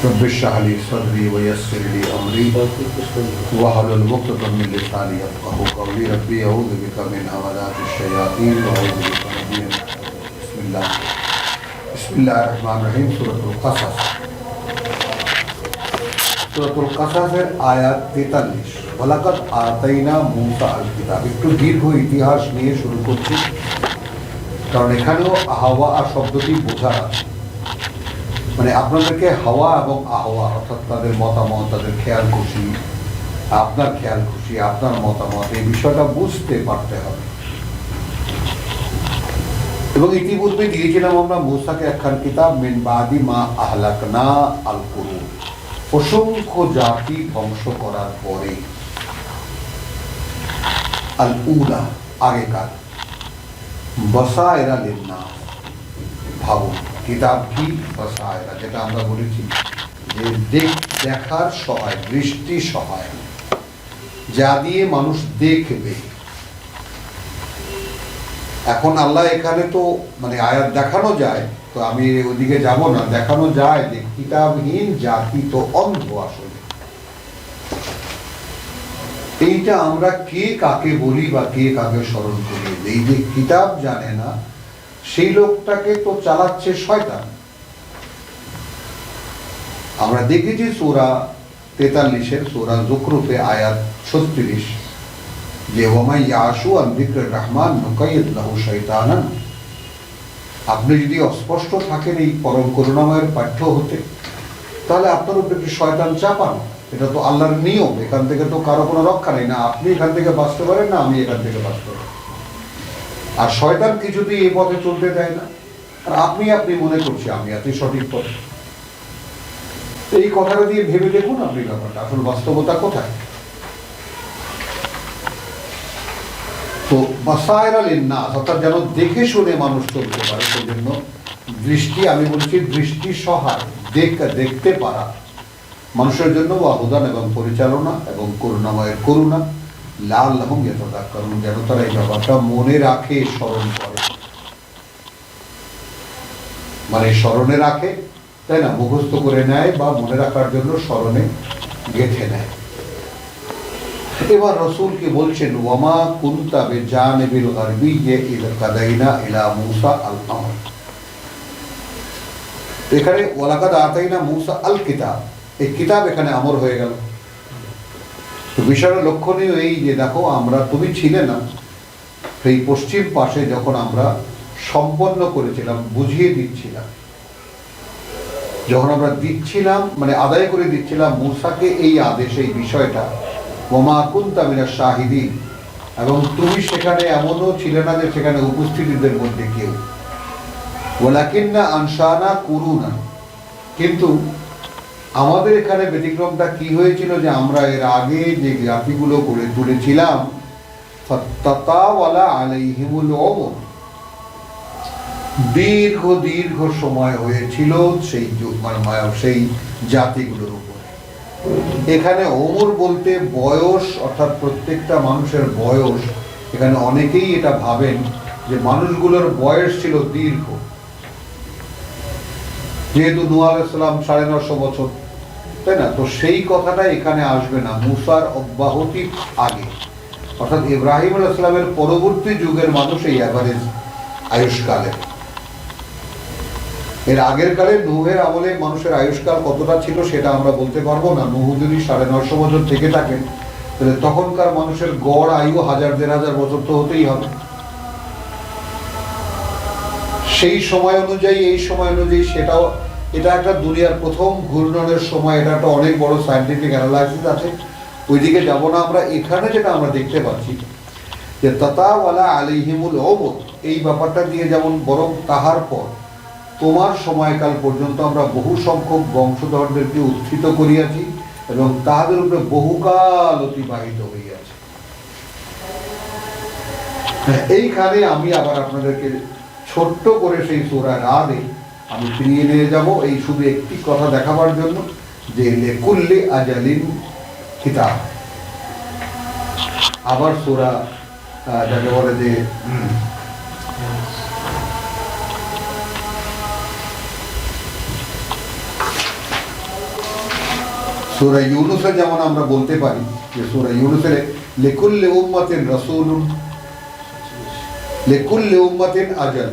رب اشرح لي صدري ويسر لي امري واحلل عقدة من لساني يفقهوا قولي ربي اعوذ بك من همزات الشياطين واعوذ بك من بسم الله بسم الله الرحمن الرحيم سورة القصص সুরাতুল কাসাসের আয়াত তেতাল্লিশ ওলাকাত আতাইনা মুসা আল কিতাব একটু দীর্ঘ ইতিহাস নিয়ে শুরু করছি কারণ এখানেও হাওয়া আর শব্দটি বোঝা আছে মানে আপনাদেরকে হাওয়া এবং আহওয়া, অর্থাৎ তাদের মতামত, তাদের খেয়াল খুশি, আপনার খেয়াল খুশি, আপনার মতামত, এই বিষয়টা বুঝতে পারতে হবে। এবং ইতিপূর্বে দিয়েছিলাম আমরা মুসাকে একখান কিতাব, মিন বাদি মা আহলাকনা আল কুরুন অসংখ্য জাতি ধ্বংস করার পরে আল উলা আগেকার বসা বসায়রা লিন্না ভাবো কিতাব কি বসায়রা যেটা আমরা বলেছি যে দেখ, দেখার সহায়, দৃষ্টি সহায়। যা দিয়ে মানুষ দেখবে। এখন আল্লাহ এখানে তো মানে আয়াত দেখানো যায়, তো আমি ওদিকে যাব না, দেখানো যায় যে কিতাবহীন জাতি তো অন্ধ আসলে। এইটা আমরা কে কাকে বলি বা কে কাকে স্মরণ করি? এই যে কিতাব জানে না সেই লোকটাকে তো চালাচ্ছে শয়তান। আমরা দেখেছি সোরা তেতাল্লিশের সোরা জুকরুফে আয়াত ছত্রিশ। যে ওমাই ইয়াসু আন বিক্র রহমান নুকাইদ লাহু শৈতানান আপনি যদি অস্পষ্ট থাকেন এই পরম করুণাময়ের পাঠ্য হতে, তাহলে আপনার উপরে কি শয়তান চাপান? এটা তো আল্লাহর নিয়ম, এখান থেকে তো কারও কোনো রক্ষা নেই। না, আপনি এখান থেকে বাঁচতে পারেন, না আমি এখান থেকে বাঁচতে পারি আর শয়তান কিছুতেই এই পথে চলতে দেয় না, আর আপনি আপনি মনে করছি আমি এত সঠিক পথে। এই কথাটা দিয়ে ভেবে দেখুন আপনি ব্যাপারটা। আসল বাস্তবতা কোথায়? তো বাসায়রা লিন্নাস, অর্থাৎ যেন দেখে শুনে মানুষ চলতে পারে সেই জন্য দৃষ্টি, আমি বলছি দৃষ্টি সহায়, দেখ, দেখতে পারা, মানুষের জন্য অবদান এবং পরিচালনা এবং করুণাময়ের করুণা। লাল লহম কারণ যেন তারা এই ব্যাপারটা মনে রাখে, স্মরণ করে। মানে স্মরণে রাখে, তাই না? মুখস্থ করে নেয় বা মনে রাখার জন্য স্মরণে গেঁথে নেয়। এবার রসুলকে বলছেন? ওয়ামা কুন্তাবে জানেবিল গারবিয়ে ইল কাদাইনা ইলা মুসা আল আমর। এখানে, ওয়ালাকাদ আতাইনা মুসা আল কিতাব। এই কিতাব এখানে আমর হয়ে গেল। তো বিষয়টা লক্ষণীয় এই যে দেখো, আমরা, তুমি ছিলে না। সেই পশ্চিম পাশে যখন আমরা সম্পন্ন করেছিলাম, বুঝিয়ে দিচ্ছিলাম। যখন আমরা দিচ্ছিলাম মানে আদায় করে দিচ্ছিলাম মুসাকে এই আদেশ, এই বিষয়টা, ওমা কুন্তা মিনা শাহিদিন, এবং তুমি সেখানে এমনও ছিলে না যে সেখানে উপস্থিতিদের মধ্যে কেউ। ওলাকিন্না আনসানা কুরুনা। কিন্তু আমাদের এখানে ব্যতিক্রমটা কি হয়েছিল যে আমরা এর আগে যে জাতিগুলো গড়ে তুলেছিলাম দীর্ঘ দীর্ঘ সময় হয়েছিল সেই মানে সেই জাতিগুলোর উপরে। এখানে ওমর বলতে বয়স, অর্থাৎ প্রত্যেকটা মানুষের বয়স, এখানে অনেকেই এটা ভাবেন যে মানুষগুলোর বয়স ছিল দীর্ঘ। যেহেতু নূহ আলাইসাল্লাম সাড়ে নশো বছর, তাই না? তো সেই কথাটা এখানে আসবে না। মুসার অব্যাহতির আগে। অর্থাৎ ইব্রাহিম আলাইসালামের পরবর্তী যুগের মানুষ এই অ্যাভারেজ আয়ুষ্কালে। এর আগের কালে নুহের আমলে মানুষের আয়ুষ্কাল কতটা ছিল সেটা আমরা বলতে পারব না। নুহ যদি সাড়ে নশো বছর থেকে থাকেন তাহলে তখনকার মানুষের গড় আয়ু হাজার দেড় হাজার বছর তো হতেই হবে। সেই সময় অনুযায়ী এই সময় অনুযায়ী সেটাও এটা একটা দুনিয়ার প্রথম ঘূর্ণনের সময় এটা একটা অনেক বড় সায়েন্টিফিক অ্যানালাইসিস আছে। ওইদিকে যাব না আমরা এখানে যেটা আমরা দেখতে পাচ্ছি যে তাতাওয়ালা আলিহিমুল অবত এই ব্যাপারটা দিয়ে যেমন বরং তাহার পর তোমার সময়কাল পর্যন্ত আমরা বহু সংখ্যক বংশধরদেরকে উত্থিত করিয়াছি এবং তাহাদের উপরে বহুকাল অতিবাহিত হইয়াছে। হ্যাঁ, এইখানে আমি আবার আপনাদেরকে ছোট্ট করে সেই সোরা রাদে আমি ফিরিয়ে নিয়ে যাব এই শুধু একটি কথা দেখাবার জন্য যে লেকুল্লে আজালিন কিতাব। আবার সোরা যাকে বলে যে সুরা ইউনুসে যেমন আমরা বলতে পারি যে সুরা ইউনুসের লেকুল্লে উম্মাতিন রাসূলুন লেকুল্লে উম্মাতিন আজাল।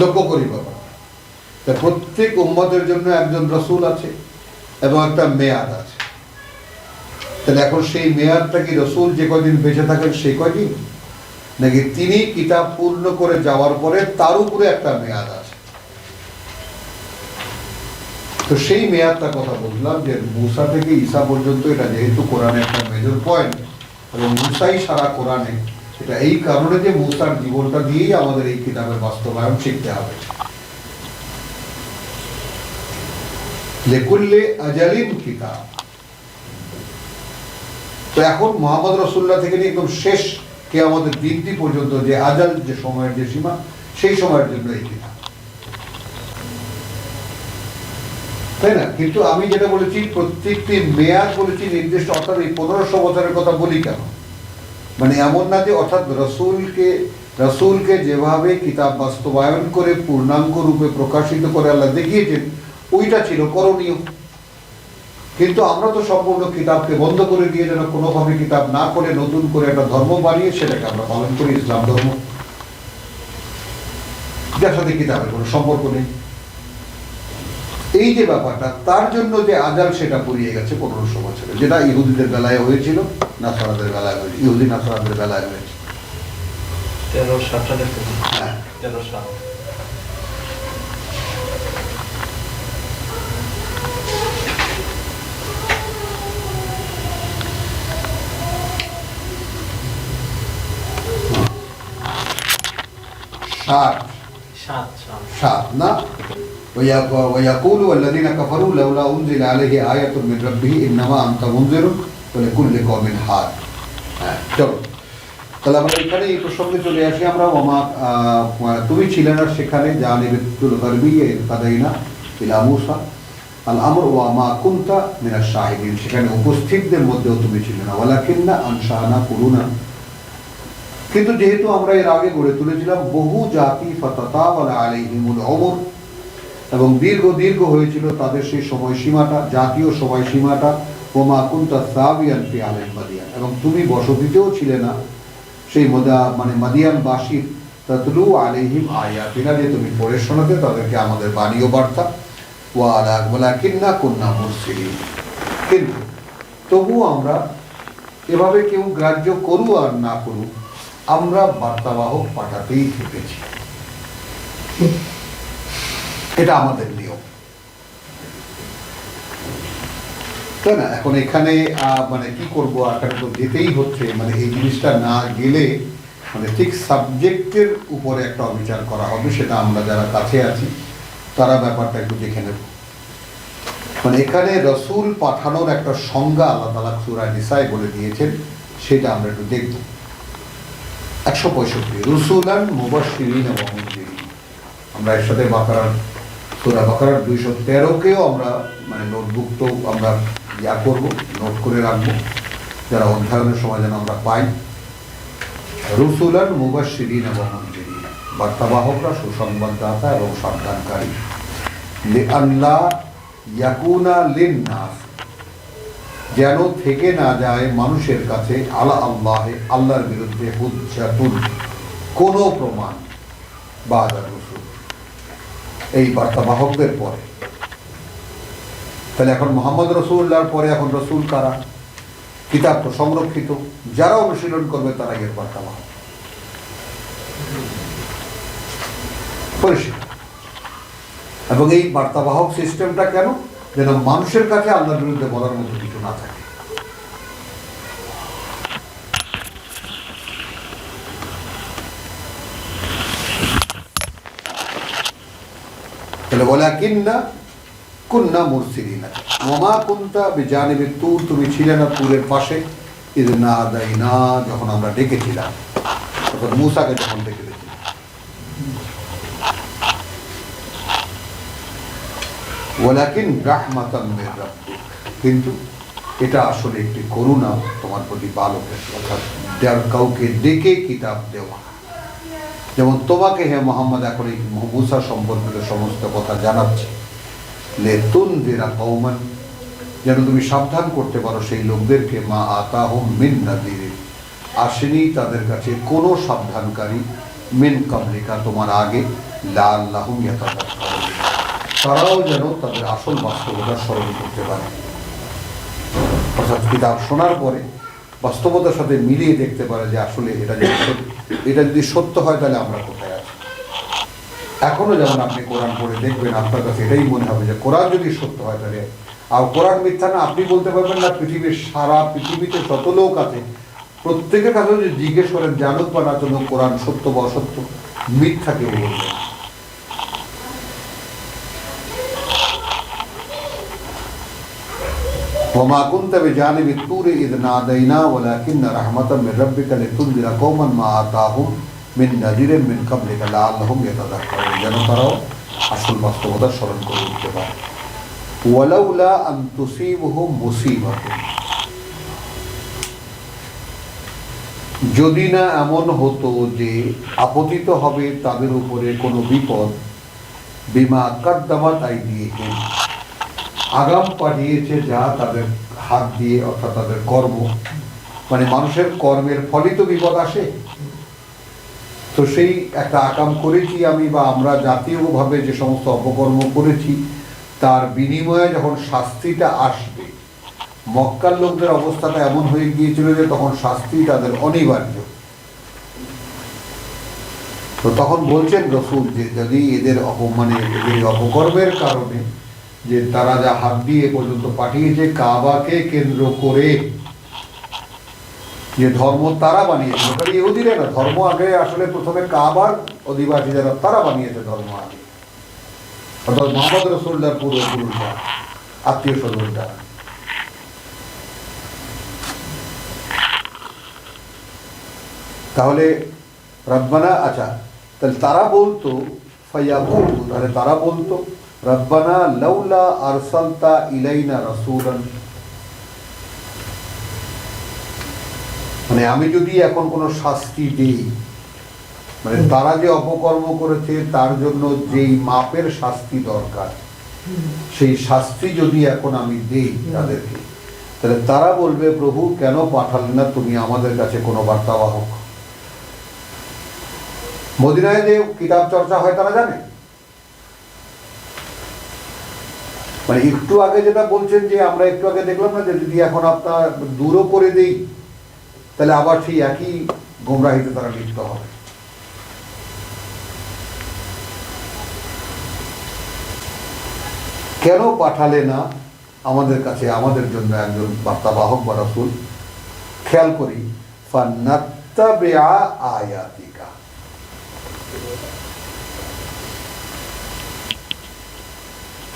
লক্ষ্য করি বাবা। তা প্রত্যেক উম্মতের জন্য একজন রসুল আছে এবং একটা মেয়াদ আছে। তাহলে এখন সেই মেয়াদটা কি রসুল যে কদিন বেঁচে থাকেন সেই কদিন নাকি তিনি কিতাব পূর্ণ করে যাওয়ার পরে তার উপরে একটা মেয়াদ আছে? তো সেই মেয়াদটা কথা বললাম যে মুসা থেকে ঈসা পর্যন্ত এটা যেহেতু কোরআনে একটা মেজর পয়েন্ট এবং মুসাই সারা কোরআনে এটা এই কারণে যে মুসার জীবনটা দিয়েই আমাদের এই কিতাবের বাস্তবায়ন শিখতে হবে। লেকুল্লে আজালিন কিতাব। তো এখন মোহাম্মদ রসুল্লাহ থেকে নিয়ে একদম শেষ কে আমাদের দিনটি পর্যন্ত যে আজাল যে সময়ের যে সীমা, সেই সময়ের জন্য এই কিতাব। তাই না? কিন্তু আমি যেটা বলেছি, প্রত্যেকটি মেয়াদ বলেছি, নির্দিষ্ট, অর্থাৎ এই পনেরোশো বছরের কথা বলি কেন? মানে এমন না যে, অর্থাৎ রসুলকে রসুলকে যেভাবে কিতাব বাস্তবায়ন করে, পূর্ণাঙ্গ রূপে প্রকাশিত করে আল্লাহ দেখিয়েছেন, ওইটা ছিল করণীয়। কিন্তু আমরা তো সম্পূর্ণ কিতাবকে বন্ধ করে দিয়ে যেন কোনোভাবে কিতাব না করে নতুন করে একটা ধর্ম বানিয়ে সেটাকে আমরা পালন করি, ইসলাম ধর্ম। যার সাথে কিতাবের কোনো সম্পর্ক নেই। এই যে ব্যাপারটা তার জন্য যে আজাল সেটা পুড়িয়ে গেছে পনেরোশো বছরে যেটা ইহুদিদের বেলায় হয়েছিল নাসারাদের বেলায় হয়েছে ইহুদি নাসারাদের বেলায় হয়েছে। হ্যাঁ। সাত সাত না? ويقول الذين كفروا لولا أنزل عليه آية من ربه إنما أنت منذر ولكل قوم حاد হ্যাঁ চলো তাহলে আমরা এখানে এই প্রসঙ্গে চলে আসি আমরা ওমা আহ, তুমি ছিলে না সেখানে যা নিবেদুল করবি কাদাইনা ইলা মুসা আল আমর ওয়া মা কুনতা মিনাশ শাহিদিন সেখানে উপস্থিতদের মধ্যেও তুমি ছিলে না ওয়ালাকিন্না আনশানা কুরুনা কিন্তু যেহেতু আমরা এর আগে গড়ে তুলেছিলাম বহু জাতি ফাতাতা ওয়ালা আলাইহিমুল ওমর এবং দীর্ঘ দীর্ঘ হয়েছিল তাদের সেই সময়সীমাটা, জাতীয় সময়সীমাটা, ওমা কুন্তা সাবিয়ান ফি আলাইহিম মাদিয়ান এবং তুমি বসতিতেও ছিলে না। সেই মদা মানে মাদিয়ানবাসীর তাতলু আলাইহিম আয়াতিনা যে তুমি পড়ে শোনাতে, তাদেরকে আমাদের বাণীও বার্তা। ওয়া আলা ওয়ালাকিন্না কুন্না মুরসিলিন। কিন্তু তবুও আমরা এভাবে কেউ গ্রাহ্য করু আর না করুক, আমরা বার্তাবাহক পাঠাতেই থেকেছি। এটা আমাদের নিয়ম। তাই না? এখন এখানে মানে কি করব? এখানে তো যেতেই হচ্ছে। মানে এই জিনিসটা না গেলে মানে ঠিক সাবজেক্টের উপরে একটা অবিচার করা হবে, সেটা আমরা যারা কাছে আছি, তারা ব্যাপারটা একটু দেখে নেব। মানে এখানে রসুল পাঠানোর একটা সংজ্ঞা আল্লাহ তালা সুরা নিসাই বলে দিয়েছেন, সেটা আমরা একটু দেখব। একশো পঁয়ষট্টি, রসুলান মুনজিরিন। আমরা এর সাথে বাকারার সুরা বাকারার দুইশো তেরোকেও আমরা মানে নোটবুক তো আমরা ইয়া করব, নোট করে রাখব, যারা অধ্যয়নের সময় যেন আমরা পাই রসুলান মুবাশিরিন এবং। বার্তাবাহকরা সুসংবাদদাতা এবং সাবধানকারী আল্লাহ ইয়াকুনা লিন নাস যেন থেকে না যায় মানুষের কাছে আলা আল্লাহে, আল্লাহর বিরুদ্ধে হুজ্জাতুন, কোনো প্রমাণ বা এই বার্তাবাহকদের পরে। তাহলে এখন মোহাম্মদ রসুল্লাহর পরে এখন রসুল কারা? কিতাব তো সংরক্ষিত। যারা অনুশীলন করবে তারা এর বার্তাবাহক পরিষ্কার। এবং এই বার্তাবাহক সিস্টেমটা কেন? যেন মানুষের কাছে আল্লাহর বিরুদ্ধে বলার মতো কিছু না থাকে। কিন্না ওমা কুন্তা তুর, তুমি ছিলে না তুরের পাশে। ইদ না দাই না যখন আমরা ডেকেছিলাম, তখন যখন ডেকে রাহমাতাম মির কিন্তু এটা আসলে একটি করুণা তোমার প্রতি বালকের, অর্থাৎ কাউকে ডেকে কিতাব দেওয়া। যেমন তোমাকে হে মোহাম্মদ এখন এই মুসা সম্পর্কিত সমস্ত কথা জানাচ্ছে। লে তুন দিরা কৌমান যেন তুমি সাবধান করতে পারো সেই লোকদেরকে মা আতাহুম মিন নাদির। আসেনি তাদের কাছে কোনো সাবধানকারী মিন কাবলিকা তোমার আগে। লাল ইয়াতাযাক্কারুন তারাও যেন তাদের আসল বাস্তবতা স্মরণ করতে পারে। অর্থাৎ কিতাব শোনার পরে বাস্তবতার সাথে মিলিয়ে দেখতে পারে যে আসলে এটা যে সত্য- এটা যদি সত্য হয় তাহলে আমরা কোথায় আছি? এখনও যেমন আপনি কোরআন পড়ে দেখবেন, আপনার কাছে এটাই মনে হবে যে কোরআন যদি সত্য হয় তাহলে, আর কোরআন মিথ্যা না, আপনি বলতে পারবেন না, পৃথিবীর সারা পৃথিবীতে যত লোক আছে, প্রত্যেকের কাছে যদি জিজ্ঞেস করেন জানুক বা না জন্য কোরআন সত্য বা অসত্য, মিথ্যা কেউ বলবে وما كنت بجانب الطور إذ نادينا ولكن رحمة من ربك لتنذر قوما ما آتاهم من نذير من قبلك لعلهم يتذكرون যেন তারাও আসল বাস্তবতা স্মরণ করে উঠতে পারে ওয়ালাউলা আন তুসিবহুম মুসিবাতুন যদি না এমন হতো যে আপতিত হবে তাদের উপরে কোনো বিপদ বিমা কাদ্দামাত আইদিহিম আগাম পাঠিয়েছে যা তাদের হাত দিয়ে অর্থাৎ তাদের কর্ম। মানে মানুষের কর্মের ফলই তো বিপদ আসে। তো সেই একটা আকাম করেছি আমি বা আমরা জাতীয়ভাবে যে সমস্ত অপকর্ম করেছি, তার বিনিময়ে যখন শাস্তিটা আসবে, মক্কার লোকদের অবস্থাটা এমন হয়ে গিয়েছিল যে তখন শাস্তি তাদের অনিবার্য। তো তখন বলছেন রসুল যে যদি এদের অপমানে এদের অপকর্মের কারণে যে তারা যা হাত দিয়ে পর্যন্ত পাঠিয়েছে কাবাকে কেন্দ্র করে। যে ধর্ম তারা বানিয়েছিল খালি ইহুদিরা না, ধর্ম আগে আসলে প্রথমে কাবার অধিবাসী যারা, তারা বানিয়েছে ধর্ম আগে। অর্থাৎ মোহাম্মদ রসুল্লার পূর্বপুরুষরা, আত্মীয় স্বজনরা। তাহলে রব্বানা আচ্ছা তাহলে তারা বলতো, ফাইয়াকুল, তাহলে তারা বলতো রব্বানা লাউলা আরসালতা ইলাইনা রাসূলান মানে আমি যদি এখন কোনো শাস্তি দিই মানে তারা যে অপকর্ম করেছে, তার জন্য যেই মাপের শাস্তি দরকার, সেই শাস্তি যদি এখন আমি দিই তাদেরকে, তাহলে তারা বলবে, প্রভু, কেন পাঠালেন না তুমি আমাদের কাছে কোনো বার্তাবাহক? মদিনায় যে কিতাব চর্চা হয়, তারা জানে? মানে একটু আগে যেটা বলছেন যে আমরা একটু আগে দেখলাম না যে যদি এখন আপনার দূরও করে দেই, তাহলে আবার সেই একই গোমরাহিতে তারা লিপ্ত হবে। কেন পাঠালে না আমাদের কাছে, আমাদের জন্য একজন বার্তাবাহক বা রসুল? খেয়াল করি, ফান্নাত্তাবিআ আয়াতিকা।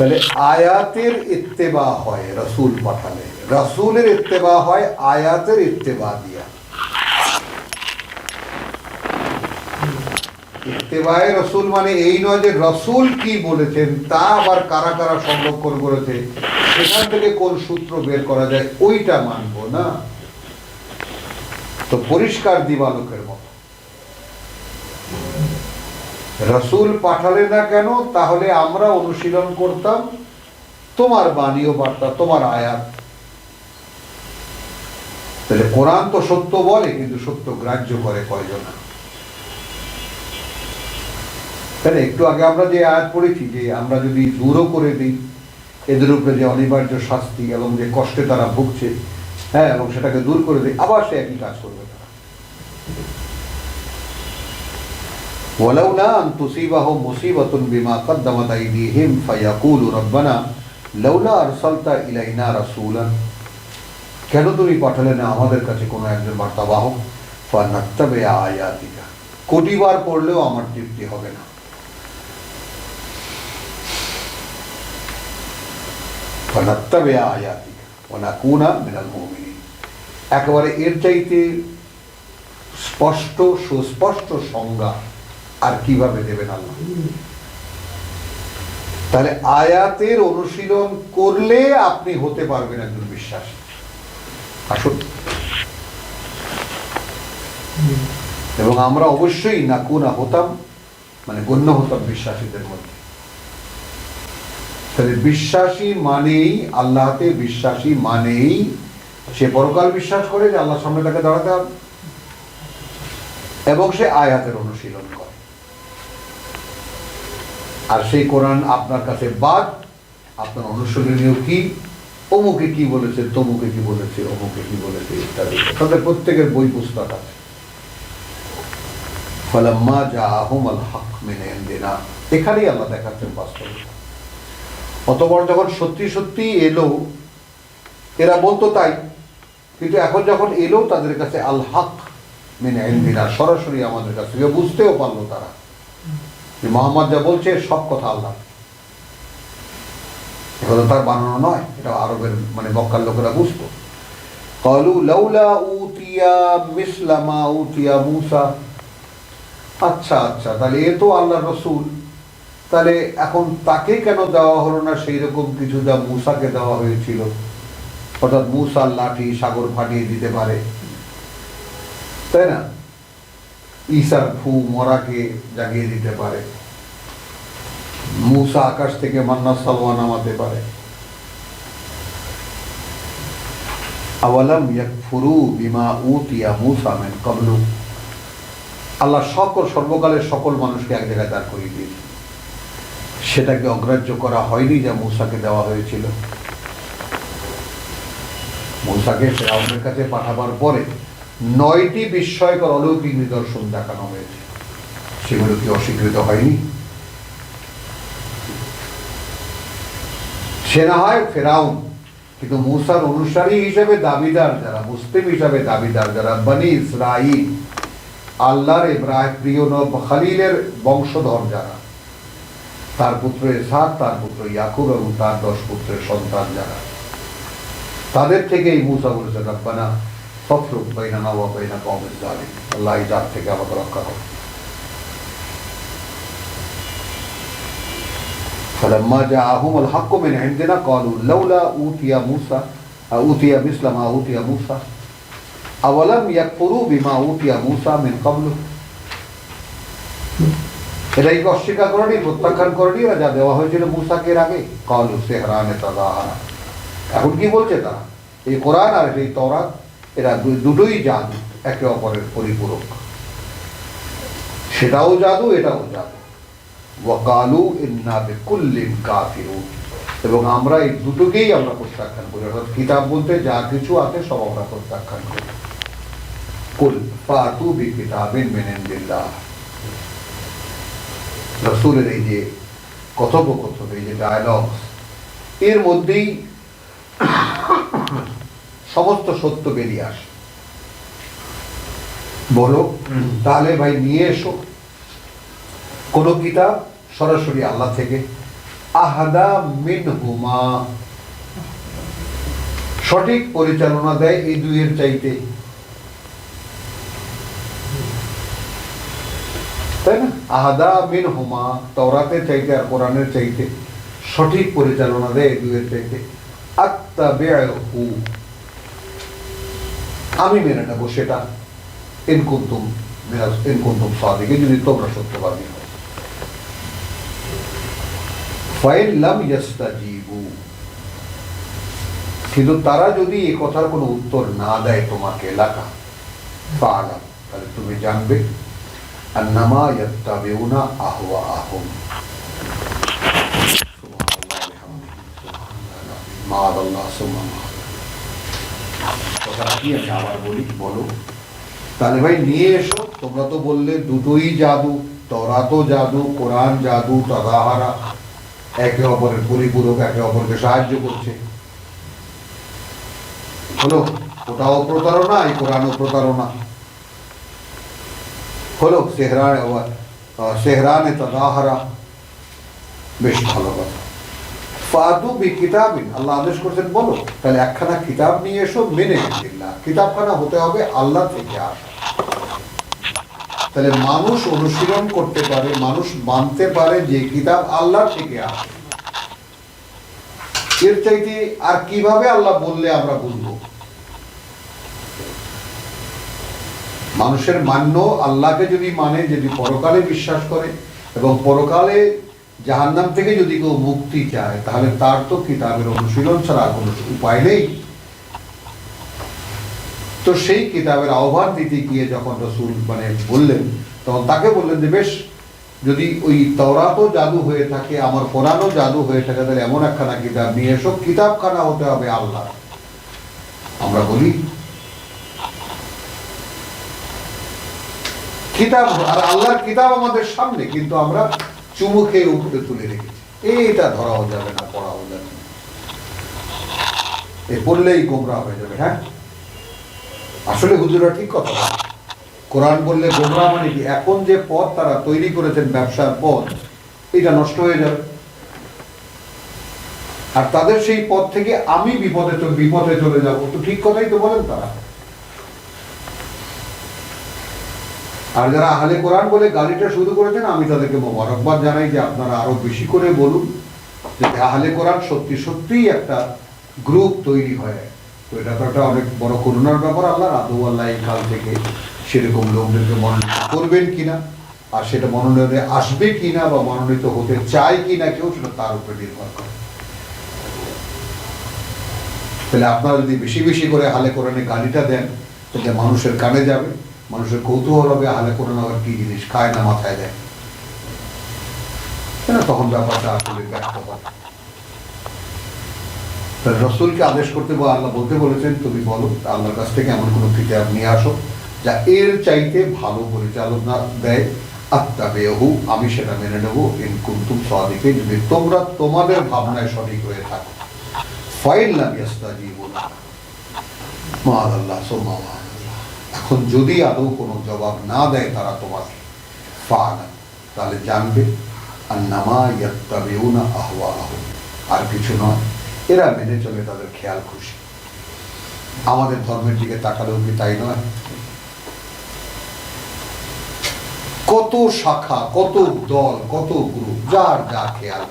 তাহলে আয়াতের ইত্তেবা হয়, রসুল পাঠালে। রসুলের ইত্তেবা হয় আয়াতের ইত্তেবা দিয়া। ইত্তেবায় রসুল মানে এই নয় যে রসুল কি বলেছেন, তা আবার কারা কারা সংরক্ষণ করেছে, সেখান থেকে কোন সূত্র বের করা যায়, ওইটা মানবো না। তো পরিষ্কার দিবালোকের মতো। রসুল পাঠালে না কেন, তাহলে আমরা অনুশীলন করতাম, তোমার বাণী ও বার্তা, তোমার আয়াত। তাহলে কোরআন তো সত্য বলে, কিন্তু সত্য গ্রাহ্য করে কয়জন? তাহলে একটু আগে আমরা যে আয়াত পড়েছি, যে আমরা যদি দূরও করে দিই, এদের উপরে যে অনিবার্য শাস্তি এবং যে কষ্টে তারা ভুগছে হ্যাঁ এবং সেটাকে দূর করে দিই আবার সে একই কাজ করবে তারা। ولولا أن تصيبهم مصيبة بما قدمت أيديهم فيقولوا ربنا لولا أرسلت إلينا رسولا কেন তুমি পাঠালে না আমাদের কাছে কোনো একজন বার্তাবাহক ফানাত্তাবে আয়াতিকা কোটিবার পড়লেও আমার তৃপ্তি হবে না ফানাত্তাবে আয়াতিকা ওয়ানাকুনা মিনাল মুমিনিন একেবারে এর চাইতে স্পষ্ট সুস্পষ্ট সংজ্ঞা আর কীভাবে দেবেন আল্লাহ? তাহলে আয়াতের অনুশীলন করলে আপনি হতে পারবেন একজন বিশ্বাসী। আসুন। এবং আমরা অবশ্যই না কুনা হতাম মানে গণ্য হতাম বিশ্বাসীদের মধ্যে। তাহলে বিশ্বাসী মানেই, আল্লাহতে বিশ্বাসী মানেই সে পরকাল বিশ্বাস করে যে আল্লাহর সামনে তাকে দাঁড়াতে হবে। এবং সে আয়াতের অনুশীলন করে। আর সেই কোরআন আপনার কাছে বাদ আপনার অনুশীলনীয় কি? অমুকে কি বলেছে, তমুকে কি বলেছে, অমুকে কি বলেছে ইত্যাদি। তাদের প্রত্যেকের বই পুস্তক আছে। ফালাম্মা জাআহুম আল হক মিন ইনদিনা। এখানেই আল্লাহ দেখাচ্ছেন বাস্তবতা। অতবার যখন সত্যি সত্যি এলো, এরা বলতো তাই। কিন্তু এখন যখন এলো, তাদের কাছে আল হক মেনে ইনদিনা, সরাসরি আমাদের কাছ থেকে বুঝতেও পারল তারা। যে মোহাম্মদ যা বলছে, সব কথা আল্লাহ। এটা তার বানানো নয়, এটা আরবের মানে মক্কার লোকেরা বুঝতো। কলু লৌলা উতিয়া মিসলামা উতিয়া মুসা। আচ্ছা আচ্ছা তাহলে এ তো আল্লাহ রসুল। তাহলে এখন তাকে কেন দেওয়া হলো না? সেই রকম কিছু যা মুসাকে দেওয়া হয়েছিল। অর্থাৎ মুসার লাঠি সাগর ফাটিয়ে দিতে পারে। তাই না? ঈশার ফু মরাকে জাগিয়ে দিতে পারে। মূসা আকাশ থেকে মান্না সালওয়া নামাতে পারে। আওয়ালাম ইয়াকফুরু বিমা উতিয়া মুসা মিন ক্বাবলু। আল্লাহ সকল সর্বকালের সকল মানুষকে এক জায়গায় দাঁড় করিয়ে দিয়েছে সেটাকে অগ্রাহ্য করা হয়নি যা মূসাকে দেওয়া হয়েছিল। মূসাকে ফেরাউনের কাছে পাঠাবার পরে নয়টি বিস্ময়কর অলৌকিক নিদর্শন দেখানো হয়েছে। সেগুলো কি অস্বীকৃত হয়নি? সে না হয় ফেরাউন, কিন্তু মূসার অনুসারী হিসেবে দাবিদার যারা, মুসলিম হিসাবে দাবিদার যারা, বনি ইসরাইল আল্লাহর ইব্রাহিম প্রিয় খালিলের বংশধর যারা, তার পুত্র এসাদ তার পুত্র ইয়াকুব এবং তার দশ পুত্রের সন্তান যারা। তাদের থেকে এই মুসা বলেছে রব্বানা ফফরুক বাইনানা ওয়া বাইনা কওমিজ জালিম আল্লাহ এই জাত থেকে আমাকে রক্ষা করো فلما جاءهم الحق من عندنا قالوا لولا أوتي موسى أوتي مثل ما أوتي موسى أولم يكفروا بما أوتي موسى من قبل এটাই কি অস্বীকার করেনি প্রত্যাখ্যান করেনি এরা যা দেওয়া হয়েছিল মুসাকে এর আগে কলু সেহরানে তাদাহারা এখন কি বলছে তারা এই কোরআন আর এই তরাত এরা দুটোই জাদু, একে অপরের পরিপূরক। সেটাও জাদু, এটাও জাদু। ওয়াকালু ইন্না বিকুল্লিন কাফিরুন। এবং আমরা এই দুটোকেই আমরা প্রত্যাখ্যান করি। অর্থাৎ কিতাব বলতে যা কিছু আছে সব আমরা প্রত্যাখ্যান করি। কুল ফাতু বি কিতাবিন মিন ইনদিল্লাহ রসুলের এই যে কথোপকথন, এই যে ডায়ালগ এর মধ্যেই সমস্ত সত্য বেরিয়ে আসে। বলো, তাহলে ভাই নিয়ে এসো। কোন কিতাব সরাসরি আল্লাহ থেকে? আহাদা মিন হুমা সঠিক পরিচালনা দেয় এই দুইয়ের চাইতে। তাই না? আহাদা মিন হুমা তওরাতের চাইতে আর কোরআনের চাইতে। সঠিক পরিচালনা দেয় এই দুইয়ের চাইতে। আত্তাবিহু আমি মেনে নেব সেটা। সাদিকে যদি তোমরা সত্যবাদী হও। কিন্তু তারা যদি এ কথার কোনো উত্তর না দেয় তোমাকে এলাকা তাহলে তুমি জানবে, আন্নামা ইয়াত্তাবিউনা আহওয়া আহম মাআদাল্লাহ। কথাটা কি আবার বলি, বলো। তাহলে ভাই, নিয়ে এসো। তোমরা তো বললে, দুটোই জাদু। তরাতো জাদু, কোরআন জাদু একে অপরের পরিপূরক, একে অপরকে সাহায্য করছে। হলো? ওটাও প্রতারণা, এই কোরআনও প্রতারণা। হলো? সেহরান সেহরানে তাদাহারা। বেশ ভালো কথা। মেনে মানুষ অনুশীলন করতে পারে, মানুষ মানতে পারে যে কিতাব আল্লাহ থেকে আসে এর চাইতে আর কীভাবে আল্লাহ বললে আমরা বুঝব? মানুষের মান্য আল্লাহকে যদি মানে যদি পরকালে বিশ্বাস করে, এবং পরকালে জাহান্নাম থেকে যদি কেউ মুক্তি চায়, তাহলে তার তো কিতাবের অনুশীলন ছাড়া কোনো উপায় নেই। তো সেই কিতাবের আহ্বান দিতে গিয়ে যখন রসুল মানে বললেন, তখন তাকে বললেন যে, বেশ, যদি ওই তওরাতও জাদু হয়ে থাকে, আমার কোরআনও জাদু হয়ে থাকে, তাহলে এমন একখানা কিতাব নিয়ে এসো, কিতাবখানা হতে হবে আল্লাহ। আমরা বলি, কিতাব, আর আল্লাহর কিতাব আমাদের সামনে, কিন্তু আমরা চুমু খেয়ে উপরে তুলে রেখেছি। এইটা ধরাও যাবে না পড়াও যাবে না। এ পড়লেই গোমরা হয়ে যাবে হ্যাঁ? আসলে হুজুরা ঠিক কথা। কোরআন বললে গোমরা মানে কি? এখন যে পথ তারা তৈরি করেছেন ব্যবসার পথ, এটা নষ্ট হয়ে যাবে। আর তাদের সেই পথ থেকে আমি বিপদে বিপদে চলে যাব। তো ঠিক কথাই তো বলেন তারা। আর যারা আহলে কোরআন বলে গালিটা শুরু করেছেন, আমি তাদেরকে মোবারকবাদ জানাই যে আপনারা আরও বেশি করে বলুন যে আহলে কোরআন সত্যি সত্যিই একটা গ্রুপ তৈরি হয়। তো এটা তো একটা অনেক বড় করুণার ব্যাপার আল্লাহ আদৌ আল্লাহ এই কাল থেকে সেরকম লোকদেরকে মনোনীত করবেন কিনা, আর সেটা মনোনয়নে আসবে কিনা বা মনোনীত হতে চায় কিনা কেউ, সেটা তার উপরে নির্ভর করে। তাহলে আপনারা যদি বেশি বেশি করে হালে কোরআনে গালিটা দেন, তাহলে মানুষের কানে যাবে। মানুষের কৌতূহল হবে হালে কোরআন আবার কি জিনিস? খায় না মাথায় দেয়। তখন ব্যাপারটা আসলে ব্যর্থ হয়? রসুলকে আদেশ করতে বা আল্লাহ বলতে বলেছেন, তুমি বলো, আল্লাহর কাছ থেকে এমন কোনো কিতাব নিয়ে আসো, যা এর চাইতে ভালো পরিচালনা দেয়। আত্মা আত্মাবেহু, আমি সেটা মেনে নেব। ইন কুন্তুম সাদিকে যদি তোমরা তোমাদের ভাবনায় সঠিক হয়ে থাকো। ফাইল লাম ইয়াস্তাজিবু লাকা। মাআল্লাহ সুম্মা মাআল্লাহ। এখন যদি আদৌ কোনো জবাব না দেয় তারা তোমাকে ফানা তাহলে জানবে, আন্নামা ইয়াত্তাবিউনা আহওয়াআহুম আর কিছু নয়, এরা মেনে চলে তাদের খেয়াল খুশি। আমাদের ধর্মের দিকে তাকালেও কি তাই নয়? কত শাখা, কত দল, কত গ্রুপ, যার যা খেয়াল,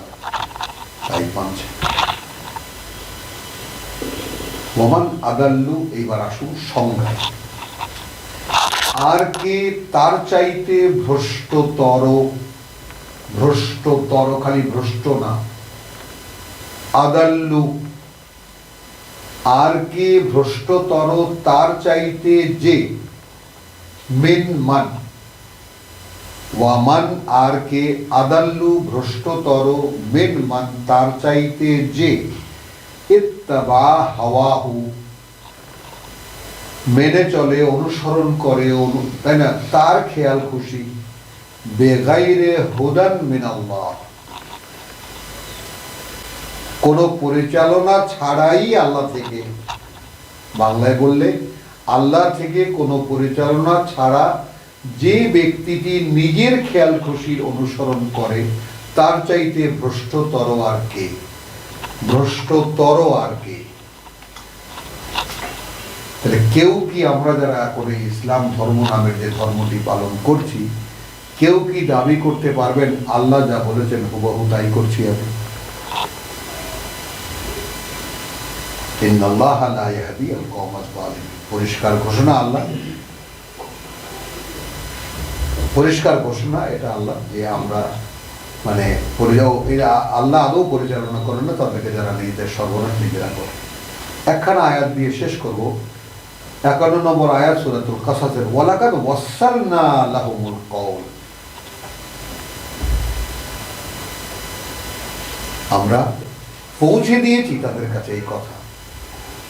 তাই পাচ্ছে ওমান আদাল্লু, এইবার আসুন সংজ্ঞায় আর কে তার চাইতে ভ্রষ্টতর? ভ্রষ্টতর খালি ভ্রষ্ট না। আদাল্লু, আর কে ভ্রষ্টতর তার চাইতে যে? মিন মান। ওয়ামান আর কে আদাল্লু, ভ্রষ্টতর, মিন মান তার চাইতে যে? ইত্তাবা হাওয়াহু। মেনে চলে, অনুসরণ করে তাই না? তার খেয়াল খুশি। বেগাইরে হুদান মিনাল্লাহ। কোনো পরিচালনা ছাড়াই আল্লাহ থেকে। বাংলায় বললে, আল্লাহ থেকে কোনো পরিচালনা ছাড়া যে ব্যক্তিটি নিজের খেয়াল খুশির অনুসরণ করে, তার চাইতে ভ্রষ্টতর আর কে? ভ্রষ্টতর আর কে? তাহলে কেউ কি আমরা যারা এখন ইসলাম ধর্ম নামের যে ধর্মটি পালন করছি, কেউ কি দাবি করতে পারবেন, আল্লাহ যা বলেছেন হুবহু তাই করছি আমি। পরিষ্কার ঘোষণা আল্লাহ। পরিষ্কার ঘোষণা এটা আল্লাহ যে আমরা মানে আল্লাহ আদৌ পরিচালনা করেন না, তাদেরকে যারা নিজেদের সর্বনাশ নিজেরা করে। একখানা আয়াত দিয়ে শেষ করব। একান্ন নম্বর আয়াত সুরাতুল কাসাসের, ওয়ালাকাদ ওয়াসালনা লাহুমুল কওল। আমরা পৌঁছে দিয়েছি তাদের কাছে এই কথা।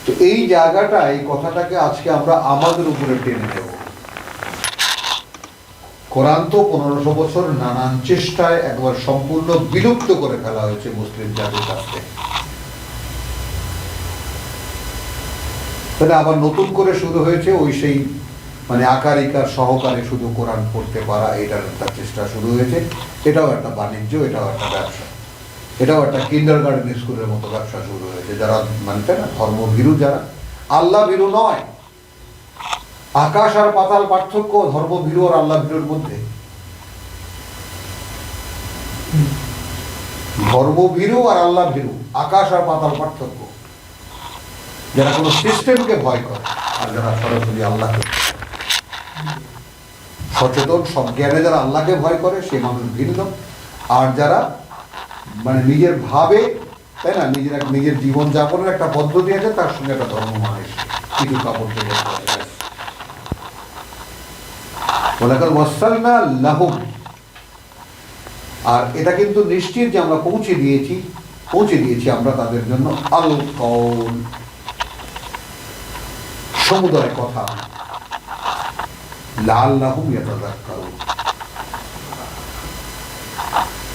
তো এই জায়গাটা, এই কথাটাকে আজকে আমরা আমাদের উপরে টেনে দেব কোরআন তো পনেরোশো বছর নানান চেষ্টায় একবার সম্পূর্ণ বিলুপ্ত করে ফেলা হয়েছে মুসলিম জাতির কাছ থেকে। তাহলে আবার নতুন করে শুরু হয়েছে ওই সেই মানে আকার ইকার সহকারে শুধু কোরআন পড়তে পারা, এটার একটা চেষ্টা শুরু হয়েছে। এটাও একটা বাণিজ্য, এটাও একটা ব্যবসা। এটাও একটা কিন্ডার গার্ডেন স্কুলের মতো ব্যবসা শুরু হয়েছে। যারা মানে তাই না, ধর্মভীরু যারা আল্লাহ ভীরু নয়। আকাশ আর পাতাল পার্থক্য ধর্মভীরু আর আল্লাহ ভীরুর মধ্যে। ধর্মভীরু আর আল্লাহ ভীরু আকাশ আর পাতাল পার্থক্য। যারা কোনো সিস্টেমকে ভয় করে, আর যারা সরাসরি আল্লাহকে সচেতন, সব জ্ঞানে যারা আল্লাহকে ভয় করে সে মানুষ ভিন্ন। আর যারা মানে নিজের ভাবে, তাই না? নিজের নিজের জীবন যাপনের একটা পদ্ধতি আছে, তার সঙ্গে একটা ধর্ম মানে কিছু কাপড়। ওলাকাল ওয়াসালনা লাহুম। আর এটা কিন্তু নিশ্চিত যে আমরা পৌঁছে দিয়েছি পৌঁছে দিয়েছি আমরা তাদের জন্য আল সমুদয় কথা। লাল লাহুম ইয়াতাযাক্কারুন।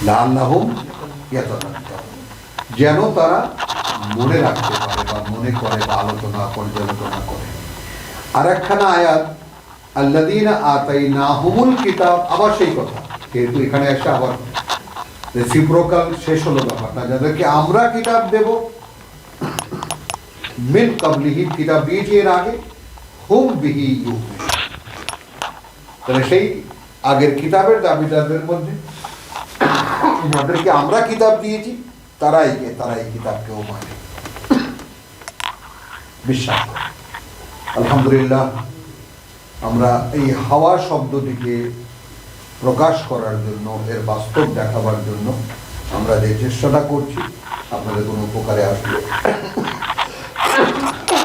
লাল লাহুম ইয়াতাযাক্কারুন। যেন তারা মনে রাখতে পারে বা মনে করে বা আলোচনা পর্যালোচনা করে। আর একখানা আয়াত আল্লাদিনা আতাইনাহুমুল কিতাব, আবার সেই কথা। যেহেতু এখানে এসে আবার রেসিপ্রোকাল শেষ হলো ব্যাপারটা, যাদেরকে আমরা কিতাব দেব মিন কাবলিহি কিতাব দিয়েছি এর আগে, হুম বিহি ইউমিনুন। তাহলে সেই আগের কিতাবের দাবিদারদের মধ্যে, যাদেরকে আমরা কিতাব দিয়েছি, তারাই তারা এই কিতাবকেও মানে। বিশ্বাস আলহামদুলিল্লাহ, আমরা এই হাওয়া শব্দটিকে প্রকাশ করার জন্য, এর বাস্তব দেখাবার জন্য আমরা যে চেষ্টাটা করছি, আপনাদের কোনো উপকারে আসলে